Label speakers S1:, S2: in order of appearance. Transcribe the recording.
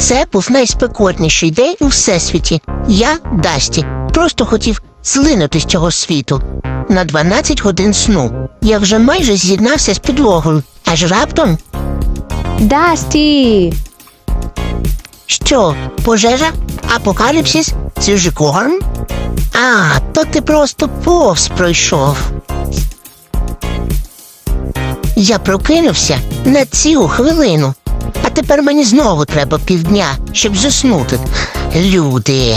S1: Це був найспекотніший день у всесвіті. Я, Дасті, просто хотів злинути з цього світу. На 12 годин сну. Я вже майже з'єднався з підлогою. Аж раптом,
S2: Дасті!
S1: що, пожежа? Апокаліпсис? Це ж корм? А, то ти просто повз пройшов. Я прокинувся на цілу хвилину, тепер мені знову треба півдня, щоб заснути. Люди.